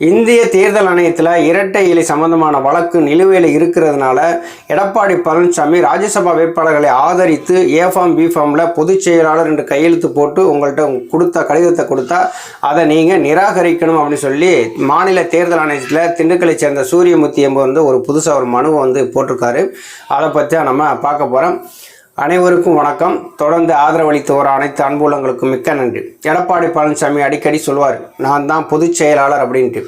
இந்திய தேர்தல் ஆணையத்தில் இரட்டை இலை சம்பந்தமான வழக்கு நிலுவையில் இருக்கிறதுனால எடப்பாடி பழனிசாமி ராஜ்யசபா வேட்பாளர்களை ஆதரித்து ஏ ஃபார்ம் பி ஃபார்மில் பொதுச் செயலாளர் என்று கையெழுத்து போட்டு உங்கள்கிட்ட கொடுத்த கடிதத்தை கொடுத்தா அதை நீங்கள் நிராகரிக்கணும் அப்படின்னு சொல்லி மாநில தேர்தல் ஆணையத்தில் திண்டுக்கலை சேர்ந்த சூரியமூர்த்தி என்பவர் வந்து ஒரு புதுசாக ஒரு மனுவை வந்து போட்டிருக்காரு. அதை பற்றி நம்ம பார்க்க போகிறோம் அனைவருக்கும் வணக்கம். தொடர்ந்து ஆதரவளித்து வர அனைத்து அன்புள்ளங்களுக்கும் மிக்க நன்றி. எடப்பாடி பழனிசாமி அடிக்கடி சொல்வார் நான் தான் பொதுச் செயலாளர் அப்படின்ட்டு.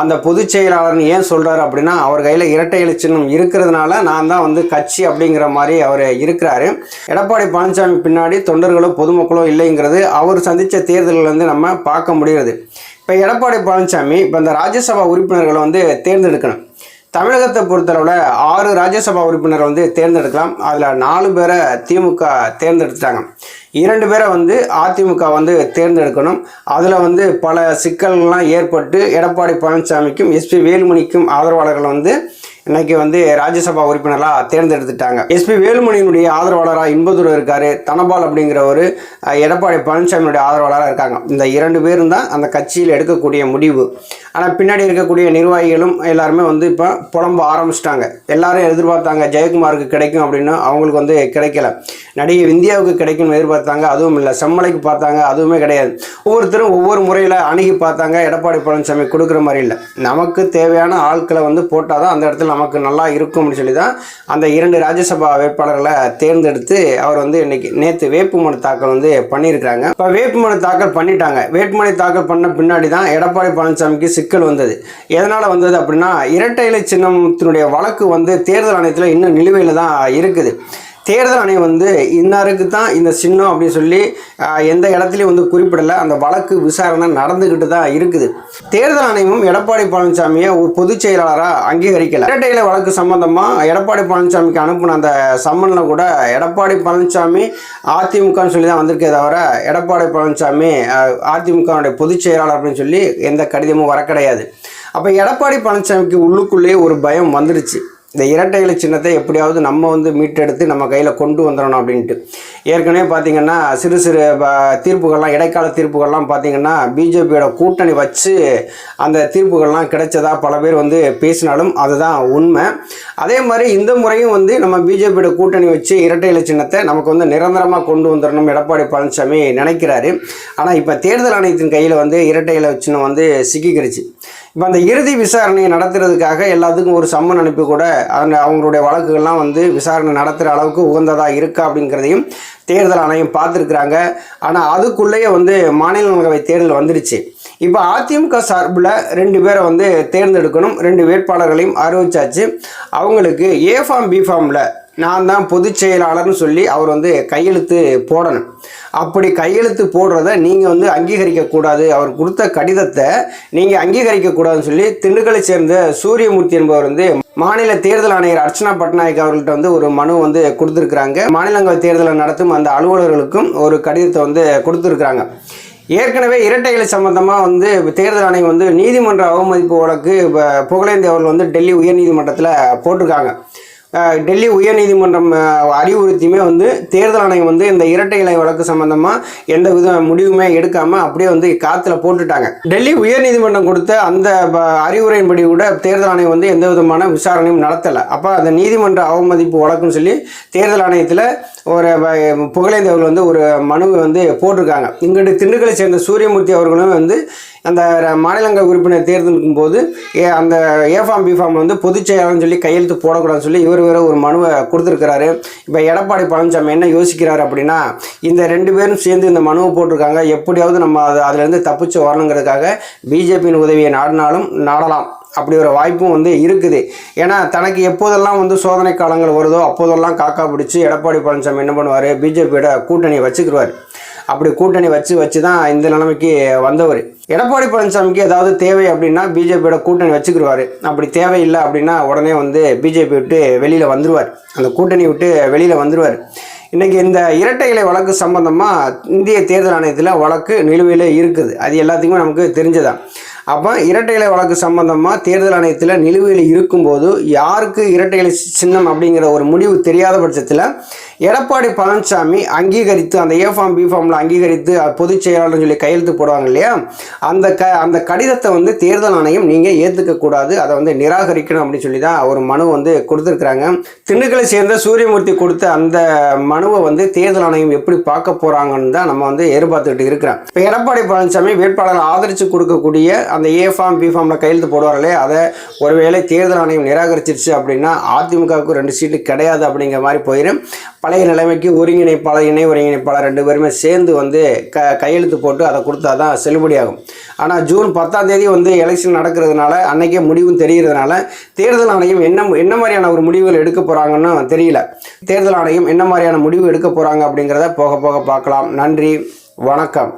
அந்த பொதுச் செயலாளர்னு ஏன் சொல்கிறார் அப்படின்னா அவர் கையில் இரட்டை இலை இருக்கிறதுனால நான் தான் வந்து கட்சி அப்படிங்கிற மாதிரி அவர் இருக்கிறாரு. எடப்பாடி பழனிசாமி பின்னாடி தொண்டர்களோ பொதுமக்களோ இல்லைங்கிறது அவர் சந்தித்த தேர்தல்கள் வந்து நம்ம பார்க்க முடிகிறது. இப்போ எடப்பாடி பழனிசாமி இப்போ இந்த ராஜ்யசபா உறுப்பினர்களை வந்து தேர்ந்தெடுக்கணும். தமிழகத்தை பொறுத்தளவில் ஆறு ராஜ்யசபா உறுப்பினரை வந்து தேர்ந்தெடுக்கலாம். அதில் நாலு பேரை திமுக தேர்ந்தெடுத்தாங்க இரண்டு பேரை வந்து அதிமுக வந்து தேர்ந்தெடுக்கணும். அதில் வந்து பல சிக்கல்கள்லாம் ஏற்பட்டு எடப்பாடி பழனிசாமிக்கும் எஸ்பி வேலுமணிக்கும் ஆதரவாளர்கள் வந்து இன்னைக்கு வந்து ராஜ்யசபா உறுப்பினராக தேர்ந்தெடுத்துட்டாங்க. எஸ்பி வேலுமணியினுடைய ஆதரவாளராக இன்பதுரை இருக்கார். தனபால் அப்படிங்கிறவர் எடப்பாடி பழனிசாமியுடைய ஆதரவாளராக இருக்காங்க. இந்த இரண்டு பேரும் தான் அந்த கட்சியில் எடுக்கக்கூடிய முடிவு. ஆனால் பின்னாடி இருக்கக்கூடிய நிர்வாகிகளும் எல்லாருமே வந்து இப்போ புலம்ப ஆரம்பிச்சிட்டாங்க. எல்லாரும் எதிர்பார்த்தாங்க ஜெயக்குமாருக்கு கிடைக்கும் அப்படின்னு. அவங்களுக்கு வந்து கிடைக்கல. நடிகை இந்தியாவுக்கு கிடைக்கும்னு எதிர்பார்த்தாங்க அதுவும் இல்லை. செம்மலைக்கு பார்த்தாங்க அதுவுமே கிடையாது. ஒவ்வொருத்தரும் ஒவ்வொரு முறையில் அணுகி பார்த்தாங்க எடப்பாடி பழனிசாமி கொடுக்குற மாதிரி இல்லை. நமக்கு தேவையான ஆட்களை வந்து போட்டால் தான் அந்த இடத்துல நமக்கு நல்லா இருக்கும் அப்படின்னு சொல்லி தான் அந்த இரண்டு ராஜ்யசபா வேட்பாளர்களை தேர்ந்தெடுத்து அவர் வந்து இன்னைக்கு நேற்று வேட்புமனு தாக்கல் வந்து பண்ணியிருக்கிறாங்க. இப்போ வேட்புமனு தாக்கல் பண்ணிட்டாங்க. வேட்புமனு தாக்கல் பண்ண பின்னாடி தான் எடப்பாடி பழனிசாமிக்கு சிக்கல் வந்தது. எதனால் வந்தது அப்படின்னா இரட்டை இலை சின்னத்தினுடைய வழக்கு வந்து தேர்தல் ஆணையத்தில் இன்னும் நிலுவையில் தான் இருக்குது. தேர்தல் ஆணையம் வந்து இன்னாருக்கு தான் இந்த சின்னம் அப்படின்னு சொல்லி எந்த இடத்துலையும் வந்து குறிப்பிடலை. அந்த வழக்கு விசாரணை நடந்துக்கிட்டு தான் இருக்குது. தேர்தல் ஆணையமும் எடப்பாடி பழனிசாமியை ஒரு பொதுச் செயலாளராக அங்கீகரிக்கலை. இரட்டையில வழக்கு சம்பந்தமாக எடப்பாடி பழனிசாமிக்கு அனுப்பின அந்த சம்மனில் கூட எடப்பாடி பழனிசாமி அதிமுகன்னு சொல்லி தான் வந்திருக்கே தவிர எடப்பாடி பழனிசாமி அதிமுகனுடைய அதிமுகவுடைய பொதுச் செயலாளர் அப்படின்னு சொல்லி எந்த கடிதமும் வர கிடையாது. அப்போ எடப்பாடி பழனிசாமிக்கு உள்ளுக்குள்ளேயே ஒரு பயம் வந்துடுச்சு. இந்த இரட்டை இலை சின்னத்தை எப்படியாவது நம்ம வந்து மீட்டெடுத்து நம்ம கையில் கொண்டு வந்துடணும் அப்படின்ட்டு. ஏற்கனவே பார்த்தீங்கன்னா சிறு சிறு ப- தீர்ப்புகள்லாம் இடைக்கால தீர்ப்புகள்லாம் பார்த்திங்கன்னா பிஜேபியோட கூட்டணி வச்சு அந்த தீர்ப்புகள்லாம் கிடைச்சதா பல பேர் வந்து பேசினாலும் அதுதான் உண்மை. அதே மாதிரி இந்த முறையும் வந்து நம்ம பிஜேபியோட கூட்டணி வச்சு இரட்டை இலை சின்னத்தை நமக்கு வந்து நிரந்தரமாக கொண்டு வந்துடணும் எடப்பாடி பழனிசாமி நினைக்கிறாரு. ஆனால் இப்போ தேர்தல் ஆணையத்தின் கையில் வந்து இரட்டை இலை சின்னம் வந்து சிக்கிக்கிடுச்சு இப்போ அந்த இறுதி விசாரணையை நடத்துறதுக்காக எல்லாத்துக்கும் ஒரு சம்மன் அனுப்பி கூட அந்த அவங்களுடைய வழக்குகள்லாம் வந்து விசாரணை நடத்துகிற அளவுக்கு உகந்ததாக இருக்கா அப்படிங்கிறதையும் தேர்தல் ஆணையம் பார்த்துருக்குறாங்க. ஆனால் அதுக்குள்ளேயே வந்து மாநிலங்களவை தேர்தல் வந்துடுச்சு இப்போ அதிமுக சார்பில் ரெண்டு பேரை வந்து தேர்ந்தெடுக்கணும். ரெண்டு வேட்பாளர்களையும் அறிவிச்சாச்சு. அவங்களுக்கு ஏ ஃபார்ம் பி ஃபார்மில் நான் தான் பொதுச் செயலாளர்னு சொல்லி அவர் வந்து கையெழுத்து போடணும். அப்படி கையெழுத்து போடுறத நீங்கள் வந்து அங்கீகரிக்கக்கூடாது அவர் கொடுத்த கடிதத்தை நீங்கள் அங்கீகரிக்கக்கூடாதுன்னு சொல்லி திண்டுக்கலை சேர்ந்த சூரியமூர்த்தி என்பவர் வந்து மாநில தேர்தல் ஆணையர் அர்ச்சனா பட்நாயக் அவர்கள்ட்ட வந்து ஒரு மனு வந்து கொடுத்துருக்குறாங்க. மாநிலங்களவை தேர்தலை நடத்தும் அந்த அலுவலர்களுக்கும் ஒரு கடிதத்தை வந்து கொடுத்துருக்குறாங்க. ஏற்கனவே இரட்டை இலை சம்பந்தமாக வந்து தேர்தல் ஆணையம் வந்து நீதிமன்ற அவமதிப்பு வழக்கு இப்போ புகழேந்தி அவர்கள் வந்து டெல்லி உயர்நீதிமன்றத்தில் போட்டிருக்காங்க. டெல்லி உயர்நீதிமன்றம் அறிவுறுத்தியுமே வந்து தேர்தல் ஆணையம் வந்து இந்த இரட்டை இலை வழக்கு சம்பந்தமாக எந்த வித முடிவுமே எடுக்காமல் அப்படியே வந்து காற்றுல போட்டுட்டாங்க. டெல்லி உயர்நீதிமன்றம் கொடுத்த அந்த ப- அறிவுரையின்படி கூட தேர்தல் ஆணையம் வந்து எந்த விதமான விசாரணையும் நடத்தலை. அப்போ அந்த நீதிமன்ற அவமதிப்பு வழக்குன்னு சொல்லி தேர்தல் ஆணையத்தில் ஒரு வ- புகழேந்தி அவர்கள் வந்து ஒரு மனுவை வந்து போட்டிருக்காங்க. இங்கிட்டு திண்டுக்கலை சேர்ந்த சூரியமூர்த்தி அவர்களும் வந்து அந்த மாநிலங்கள் உறுப்பினர் தேர்ந்தெடுக்கும் போது ஏ அந்த ஏ ஃபார்ம் பி ஃபார்ம் வந்து பொதுச் செயலாளர்னு சொல்லி கையெழுத்து போடக்கூடாதுன்னு சொல்லி இவர் வேறு ஒரு மனுவை கொடுத்துருக்கிறாரு. இப்போ எடப்பாடி பழனிசாமி என்ன யோசிக்கிறாரு அப்படின்னா இந்த ரெண்டு பேரும் சேர்ந்து இந்த மனுவை போட்டிருக்காங்க. எப்படியாவது நம்ம அது அதுலேருந்து தப்பிச்சு வரணுங்கிறதுக்காக பிஜேபியின் உதவியை நாடினாலும் நாடலாம். அப்படி ஒரு வாய்ப்பும் வந்து இருக்குது. ஏன்னா தனக்கு எப்போதெல்லாம் வந்து சோதனை காலங்கள் வருதோ அப்போதெல்லாம் காக்கா பிடிச்சி எடப்பாடி பழனிசாமி என்ன பண்ணுவார்? பிஜேபியோட கூட்டணியை வச்சுக்கிடுவார் அப்படி கூட்டணி வச்சு வச்சு தான் இந்த நிலைமைக்கு வந்தவர். எடப்பாடி பழனிசாமிக்கு ஏதாவது தேவை அப்படின்னா பிஜேபியோட கூட்டணி வச்சுக்கிடுவார் அப்படி தேவையில்லை அப்படின்னா உடனே வந்து பிஜேபி விட்டு வெளியில் வந்துடுவார் அந்த கூட்டணி விட்டு வெளியில் வந்துடுவார் இன்றைக்கி இந்த இரட்டை இலை வழக்கு சம்பந்தமாக இந்திய தேர்தல் ஆணையத்தில் வழக்கு நிலுவையில் இருக்குது. அது எல்லாத்துக்குமே நமக்கு தெரிஞ்சதான் அப்போ இரட்டை இலை வழக்கு சம்பந்தமாக தேர்தல் ஆணையத்தில் நிலுவையில் இருக்கும்போது யாருக்கு இரட்டை இலை சின்னம் அப்படிங்கிற ஒரு முடிவு தெரியாத பட்சத்தில் எடப்பாடி பழனிசாமி அங்கீகரித்து அந்த ஏ ஃபார்ம் பி ஃபார்மில் அங்கீகரித்து பொதுச் செயலாளர் சொல்லி கையெழுத்து போடுவாங்க இல்லையா? அந்த க அந்த கடிதத்தை வந்து தேர்தல் ஆணையம் நீங்கள் ஏற்றுக்கக்கூடாது அதை வந்து நிராகரிக்கணும் அப்படின்னு சொல்லி தான் ஒரு மனு வந்து கொடுத்துருக்குறாங்க. திண்டுக்கலை சேர்ந்த சூரியமூர்த்தி கொடுத்த அந்த மனுவை வந்து தேர்தல் ஆணையம் எப்படி பார்க்க போகிறாங்கன்னு தான் நம்ம வந்து எதிர்பார்த்துக்கிட்டு இருக்கிறோம். இப்போ எடப்பாடி பழனிசாமி வேட்பாளர் ஆதரித்து கொடுக்கக்கூடிய அந்த ஏ ஃபார்ம் பி ஃபார்மில் கையெழுத்து போடுவார்களே அதை ஒருவேளை தேர்தல் ஆணையம் நிராகரிச்சிருச்சு அப்படின்னா அதிமுகவுக்கு ரெண்டு சீட்டு கிடையாது அப்படிங்கிற மாதிரி போயிடும் பழைய நிலைமைக்கு ஒருங்கிணைப்பாளர் இணை ஒருங்கிணைப்பாளர் ரெண்டு பேருமே சேர்ந்து வந்து க கையெழுத்து போட்டு அதை கொடுத்தா தான் செல்லுபடியாகும். ஆனால் ஜூன் பத்தாம் தேதி வந்து எலெக்ஷன் நடக்கிறதுனால அன்றைக்கே முடிவும் தெரிகிறதுனால தேர்தல் ஆணையம் என்ன என்ன மாதிரியான ஒரு முடிவுகள் எடுக்க போகிறாங்கன்னு தெரியல. தேர்தல் ஆணையம் என்ன மாதிரியான முடிவு எடுக்க போகிறாங்க அப்படிங்கிறத போக போக பார்க்கலாம். நன்றி வணக்கம்.